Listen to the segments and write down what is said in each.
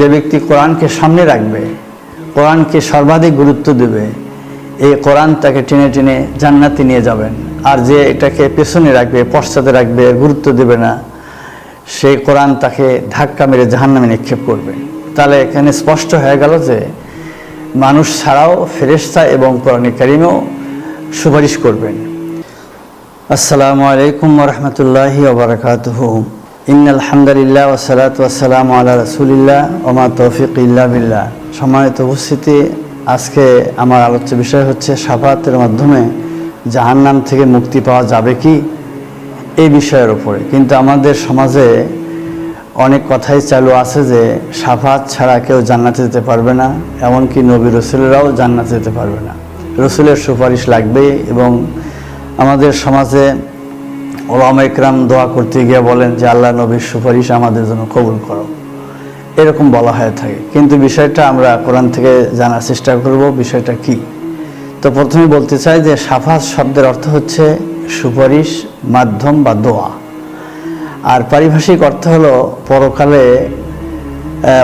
যে ব্যক্তি কোরআনকে সামনে রাখবে, কোরআনকে সর্বাধিক গুরুত্ব দেবে, এই কোরআন তাকে টেনে টেনে জান্নাতে নিয়ে যাবেন। আর যে এটাকে পেছনে রাখবে, পশ্চাতে রাখবে, গুরুত্ব দেবে না, সেই কোরআন তাকে ধাক্কা মেরে জাহান্নামে নিক্ষেপ করবে। তাহলে এখানে স্পষ্ট হয়ে গেল যে মানুষ ছাড়াও ফেরেশতা এবং কোরআন কারিমেও সুপারিশ করবেন। আসসালামু আলাইকুম রহমতুল্লাহি ওবরাকাতুহ ইন আলহামদুলিল্লাহ ওসালাত ওয়াসালাম আল্লাহ রসুলিল্লাহ ওমা তৌফিক ইল্লা বিল্লাহ। সম্মানিত উপস্থিতি, আজকে আমার আলোচ্য বিষয় হচ্ছে সাফাতের মাধ্যমে জাহান্নাম থেকে মুক্তি পাওয়া যাবে কি? এই বিষয়ের ওপরে কিন্তু আমাদের সমাজে অনেক কথাই চালু আছে যে সাফাত ছাড়া কেউ জান্নাতে যেতে পারবে না, এমনকি নবী রসুলেরাও জান্নাতে যেতে পারবে না। রসুলের সুপারিশ লাগবে এবং আমাদের সমাজে ওলামা ইকরাম দোয়া করতে গিয়ে বলেন যে, আল্লাহ নবীর সুপারিশ আমাদের জন্য কবুল করো। এরকম বলা হয়ে থাকে। কিন্তু বিষয়টা আমরা কোরআন থেকে জানার চেষ্টা করব, বিষয়টা কি? তো প্রথমে বলতে চাই যে, সাফাত শব্দের অর্থ হচ্ছে সুপারিশ, মাধ্যম বা দোয়া। আর পারিভাষিক অর্থ হলো পরকালে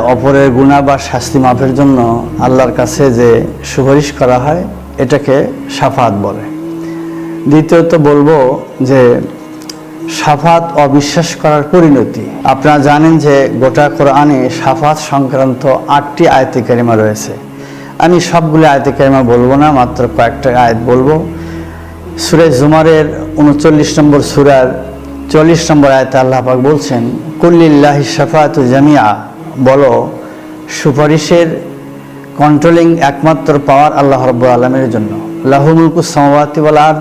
অপরের গুণা বা শাস্তি মাফের জন্য আল্লাহর কাছে যে সুপারিশ করা হয়, এটাকে সাফাত বলে। দ্বিতীয়ত বলব যে সাফাত অবিশ্বাস করার পরিণতি। আপনারা জানেন যে গোটা কোরআনে সাফাত সংক্রান্ত আটটি আয়তে কারিমা রয়েছে। আমি সবগুলি আয়তে কারিমা বলব না, মাত্র কয়েকটা আয়াত বলব। সুরে জুমারের উনচল্লিশ নম্বর সুরার চল্লিশ নম্বর আয়তে আল্লাহ পাক বলছেন কুল্লিল্লাহি সাফাত জামিয়া বলো, সুপারিশের কন্ট্রোলিং একমাত্র পাওয়ার আল্লাহ রব্বু আলমের জন্য। লাহুমুলকু সমবাতি বল আর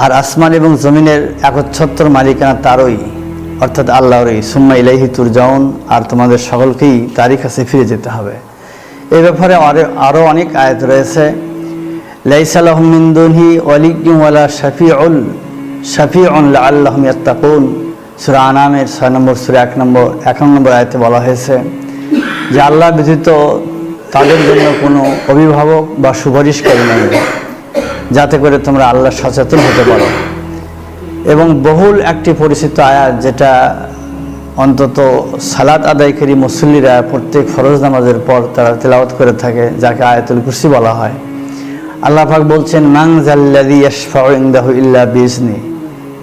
আর আসমান এবং জমিনের একচ্ছত্র মালিকানা তারই, অর্থাৎ আল্লাহরই। সুম্মা ইলাইহি তুরজাউন, আর তোমাদের সকলকেই তারই কাছে ফিরে যেতে হবে। এ ব্যাপারে আরও আরও অনেক আয়াত রয়েছে। লাইসালাহমিন্দুহি ওয়ালিকুমওয়ালা শফিউল, শফিউন আল্লাহম ইয়াত্তাকুন। সুরা আনামের ছয় নম্বর, সুরা এক নম্বর এক নম্বর আয়তে বলা হয়েছে যে আল্লাহ ব্যতীত তাদের জন্য কোনো অভিভাবক বা সুপারিশকারী নেই। যাতে করে তোমরা আল্লাহ সচেতন হতে পারো। এবং বহুল একটি পরিচিত আয়াত যেটা অন্তত সালাত আদায়কারী মুসল্লিরা প্রত্যেক ফরজ নামাজের পর তারা তেলাওয়াত করে থাকে, যাকে আয়াতুল কুরসি বলা হয়। আল্লাহ পাক বলছেন মাং জাল্লাদি ইল্লা বিজনি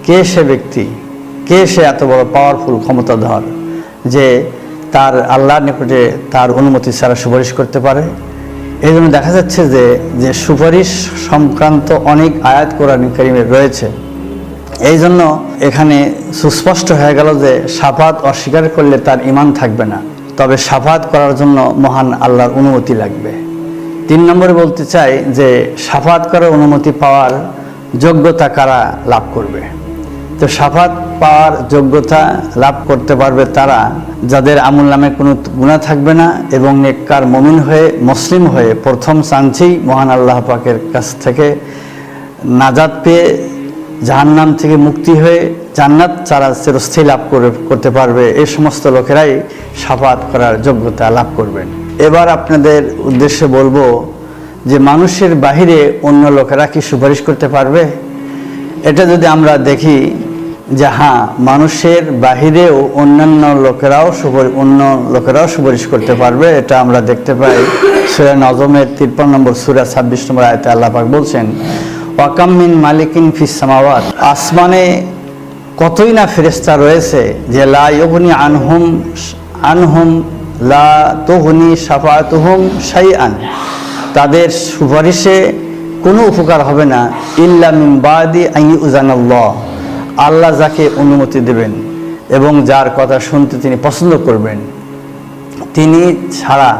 কে সে ব্যক্তি? কে সে এত বড় পাওয়ারফুল ক্ষমতাধর যে তার আল্লাহর নিকটে তার অনুমতি ছাড়া সুপারিশ করতে পারে? এই জন্য দেখা যাচ্ছে যে যে সুপারিশ সংক্রান্ত অনেক আয়াত কোরআন কারিমের রয়েছে। এই জন্য এখানে সুস্পষ্ট হয়ে গেল যে, সাফাত অস্বীকার করলে তার ইমান থাকবে না। তবে সাফাত করার জন্য মহান আল্লাহর অনুমতি লাগবে। তিন নম্বরে বলতে চাই যে, সাফাত করার অনুমতি পাওয়ার যোগ্যতা কারা লাভ করবে? তো সাফাত পাওয়ার যোগ্যতা লাভ করতে পারবে তারা, যাদের আমুল নামে কোনো গুণা থাকবে না এবং নেককার মমিন হয়ে, মুসলিম হয়ে প্রথম চান্সেই মহান আল্লাহ পাকের কাছ থেকে নাজাদ পেয়ে জাহান্নাম থেকে মুক্তি হয়ে জান্নাত চারা চিরস্থায়ী লাভ করে, করতে পারবে। এই সমস্ত লোকেরাই সাফাত করার যোগ্যতা লাভ করবেন। এবার আপনাদের উদ্দেশ্যে বলব যে মানুষের বাহিরে অন্য লোকেরা কি সুপারিশ করতে পারবে? এটা যদি আমরা দেখি যে হ্যাঁ মানুষের বাহিরেও অন্যান্য লোকেরাও অন্য লোকেরাও সুপারিশ করতে পারবে, এটা আমরা দেখতে পাই। সুরা নজমের তিরপন নম্বর, সুরা ছাব্বিশ নম্বর আয়তে আল্লাহ পাক বলছেন ওয়াকাম্মিন মালিকিন ফিস সামাওয়াত। আসমানে কতই না ফেরেস্তা রয়েছে যে লা ইগনি আনহুম আনহুম লা তুগনি শাফাতুহুম শাইআন। তাদের সুপারিশে কোনো উপকার হবে না, ইল্লা মিন বাদি আই উজানাল্লাহ আল্লাহ যাকে অনুমতি দেবেন এবং যার কথা শুনতে তিনি পছন্দ করবেন, তিনি ছাড়া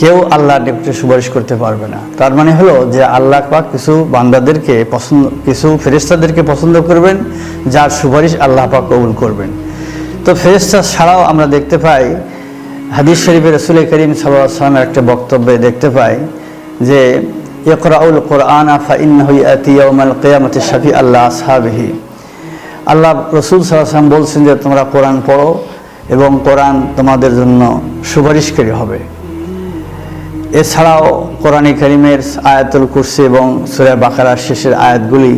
কেউ আল্লাহর নিকটে সুপারিশ করতে পারবে না। তার মানে হলো যে আল্লাহ পাক কিছু বান্দাদেরকে পছন্দ, কিছু ফেরেস্তাদেরকে পছন্দ করবেন, যার সুপারিশ আল্লাহ পাক কবুল করবেন। তো ফেরেস্তা ছাড়াও আমরা দেখতে পাই, হাদিস শরীফের রসুল করিম সাল্লামের একটা বক্তব্যে দেখতে পাই যে, ইকরাউল কোরআন আফা ইন্নাহুল কেয়ামতি শাফি আল্লাহ আসহাবিহি। আল্লাহ রসুল সাল্লাম বলছেন যে তোমরা কোরআন পড়ো এবং কোরআন তোমাদের জন্য সুপারিশকারী হবে। এছাড়াও কোরআন করিমের আয়াতুল কুরসি এবং সুরা বাকারার শেষের আয়াতগুলি,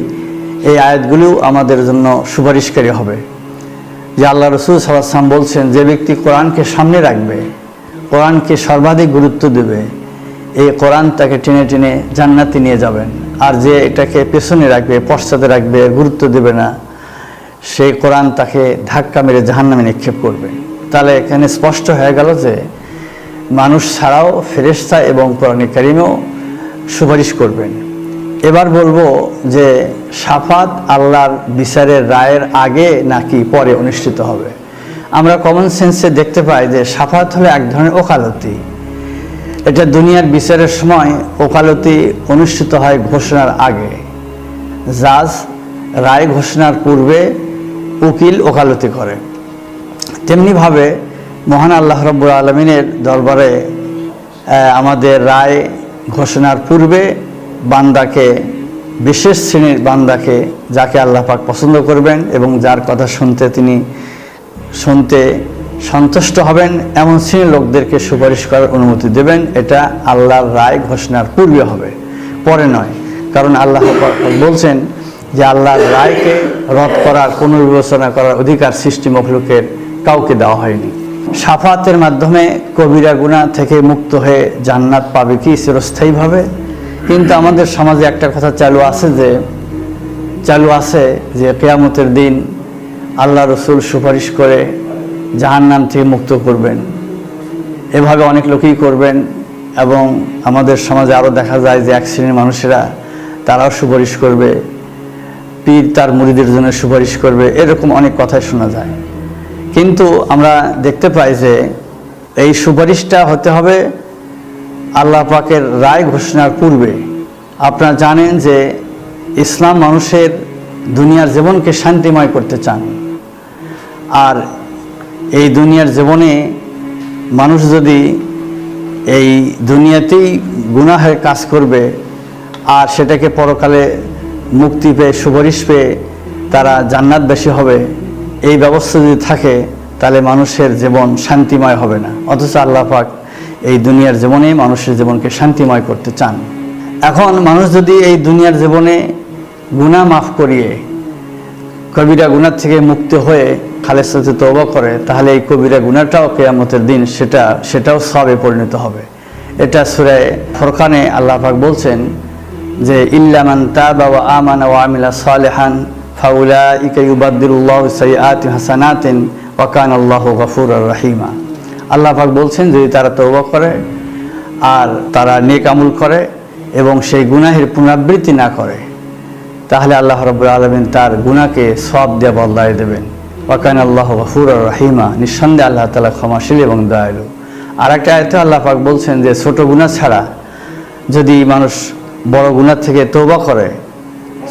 এই আয়াতগুলিও আমাদের জন্য সুপারিশকারী হবে। যে আল্লাহ রসুল সাল্লাম বলছেন, যে ব্যক্তি কোরআনকে সামনে রাখবে, কোরআনকে সর্বাধিক গুরুত্ব দেবে, এই কোরআন তাকে টেনে টেনে জান্নাতে নিয়ে যাবেন। আর যে এটাকে পেছনে রাখবে, পশ্চাতে রাখবে, গুরুত্ব দেবে না সেই কোরআন তাকে ধাক্কা মেরে জাহান্নামে নিক্ষেপ করবে। তাহলে এখানে স্পষ্ট হয়ে গেল যে মানুষ ছাড়াও ফেরেশতা এবং কোরআন কারিমেও সুপারিশ করবেন। এবার বলব যে সাফাত আল্লাহর বিচারের রায়ের আগে নাকি পরে অনুষ্ঠিত হবে। আমরা কমন সেন্সে দেখতে পাই যে সাফাত হলো এক ধরনের ওকালতি। এটা দুনিয়ার বিচারের সময় ওকালতি অনুষ্ঠিত হয় ঘোষণার আগে। জাজ রায় ঘোষণার পূর্বে উকিল ওকালতি করে। তেমনিভাবে মহান আল্লাহ রব্বুর আলমিনের দরবারে আমাদের রায় ঘোষণার পূর্বে বান্দাকে, বিশেষ শ্রেণির বান্দাকে যাকে আল্লাহ পাক পছন্দ করবেন এবং যার কথা শুনতে তিনি শুনতে সন্তুষ্ট হবেন, এমন শ্রেণির লোকদেরকে সুপারিশ করার অনুমতি দেবেন, এটা আল্লাহর রায় ঘোষণার পূর্বে হবে, পরে নয়। কারণ আল্লাহ বলছেন যে আল্লাহর রায়কে রদ করার, পুনর্বিবেচনা করার অধিকার সৃষ্টি মখলুকের কাউকে দেওয়া হয়নি। সাফাতের মাধ্যমে কবিরা গুণা থেকে মুক্ত হয়ে জান্নাত পাবে কি চিরস্থায়ীভাবে? কিন্তু আমাদের সমাজে একটা কথা চালু আছে যে, চালু আছে যে কেয়ামতের দিন আল্লাহ রসুল সুপারিশ করে জাহান্নাম থেকে মুক্ত করবেন। এভাবে অনেক লোকই করবেন এবং আমাদের সমাজে আরও দেখা যায় যে এক শ্রেণির মানুষেরা তারাও সুপারিশ করবে। পীর তার মুড়িদের জন্য সুপারিশ করবে, এরকম অনেক কথাই শোনা যায়। কিন্তু আমরা দেখতে পাই যে এই সুপারিশটা হতে হবে আল্লাহ পাকের রায় ঘোষণার পূর্বে। আপনারা জানেন যে ইসলাম মানুষের দুনিয়ার জীবনকে শান্তিময় করতে চান। আর এই দুনিয়ার জীবনে মানুষ যদি এই দুনিয়াতেই গুনাহের কাজ করবে, আর সেটাকে পরকালে মুক্তি পেয়ে, সুপারিশ পেয়ে তারা জান্নাত বেশি হবে, এই ব্যবস্থা যদি থাকে, তাহলে মানুষের জীবন শান্তিময় হবে না। অথচ আল্লাহ পাক এই দুনিয়ার জীবনেই মানুষের জীবনকে শান্তিময় করতে চান। এখন মানুষ যদি এই দুনিয়ার জীবনে গুনাহ মাফ করিয়ে, কবিরা গুনার থেকে মুক্ত হয়ে খালেসাতে তওবা করে, তাহলে এই কবিরা গুনাটাও কেয়ামতের দিন সেটা, সেটাও সবে পরিণত হবে। এটা সুরায় ফরকানে আল্লাহ পাক বলছেন যে ইল্লামান তাবা ওয়া আমানা ওয়া আমিলা সালেহান ফাউলা ইকা ইউবাদ্দিরুল্লাহ সাইয়াতি হাসানাতিন ওয়া কান আল্লাহু গফুরুর রহিমা। আল্লাহ পাক বলছেন, যদি তারা তওবা করে আর তারা নেক আমল করে এবং সেই গুনাহের পুনরাবৃত্তি না করে, তাহলে আল্লাহ রব্বুল আলমিন তার গুণাকে সব দিয়ে বদলায় দেবেন। ওয়াকান আল্লাহ গফুর রাহিমা। নিঃসন্দেহে আল্লাহ তালা ক্ষমাশীল এবং দয়ালু। আর একটা আয়তে আল্লাহ পাক বলছেন যে, ছোট গুণা ছাড়া যদি মানুষ বড় গুণার থেকে তৌবা করে,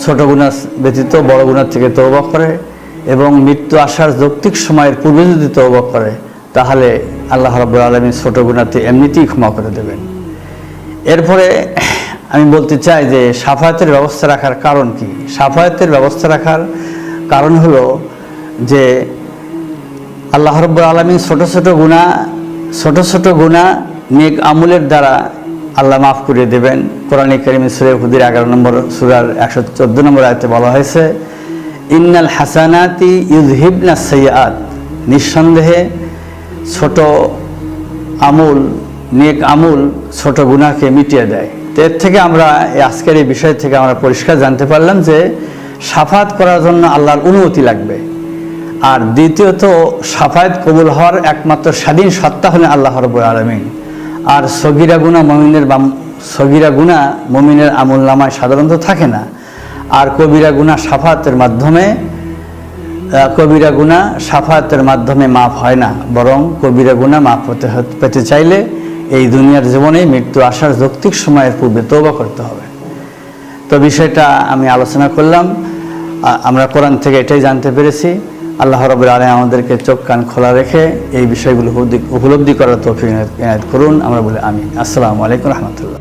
ছোট গুণা ব্যতীত বড় গুণার থেকে তৌবা করে এবং মৃত্যু আসার যৌক্তিক সময়ের পূর্বে যদি তৌবা করে, তাহলে আল্লাহ রব্বুল আলমিন ছোট গুণাতে এমনিতেই ক্ষমা করে দেবেন। এরপরে আমি বলতে চাই যে সাফায়াতের ব্যবস্থা রাখার কারণ কি? সাফায়াতের ব্যবস্থা রাখার কারণ হলো যে আল্লাহ রব্বুল আলমিন ছোট ছোট গুণা, ছোট ছোট গুণা নেক আমলের দ্বারা আল্লাহ মাফ করে দেবেন। কোরআন করিম সুরে হুদির এগারো নম্বর, সুরার একশো চোদ্দ নম্বর আয়তে বলা হয়েছে, ইন্নাল হাসানাতি ইউজহিবনা সৈয়াদ নিঃসন্দেহে ছোট আমুল, নেক আমুল ছোট গুনাহকে মিটিয়ে দেয়। তো এর থেকে আমরা আজকের এই বিষয় থেকে আমরা পরিষ্কার জানতে পারলাম যে সাফাত করার জন্য আল্লাহর অনুমতি লাগবে। আর দ্বিতীয়ত, সাফায়াত কবুল হওয়ার একমাত্র স্বাধীন সত্তা হলেন আল্লাহ রব্বুল আলমিন। আর সগিরা গুণা মমিনের বাম সগিরা গুণা মমিনের আমল নামায় সাধারণত থাকে না। আর কবিরা গুণা সাফাতের মাধ্যমে কবিরা গুণা সাফাতের মাধ্যমে মাফ হয় না। বরং কবিরা গুণা মাফ হতে পেতে চাইলে এই দুনিয়ার জীবনে মৃত্যু আসার যৌক্তিক সময়ের পূর্বে তৌবা করতে হবে। তো বিষয়টা আমি আলোচনা করলাম। আমরা কোরআন থেকে এটাই জানতে পেরেছি। আল্লাহ রবুল আলম আমাদেরকে চোখ কান খোলা রেখে এই বিষয়গুলো উপলব্ধি- করার তৌফিক করুন। আমরা বলি আমি আসসালামু আলাইকুম রহমতুল্লাহ।